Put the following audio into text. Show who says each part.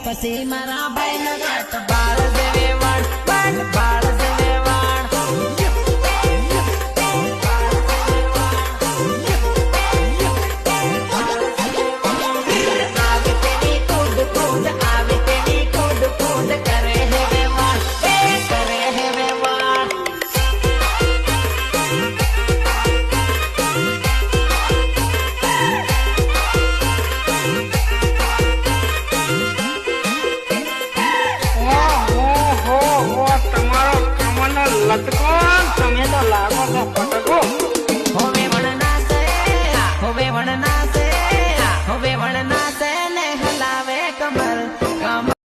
Speaker 1: હતી મારા ભાઈ જેવી વાળ બાળ જેવી
Speaker 2: con, con nghe đó là con gặp con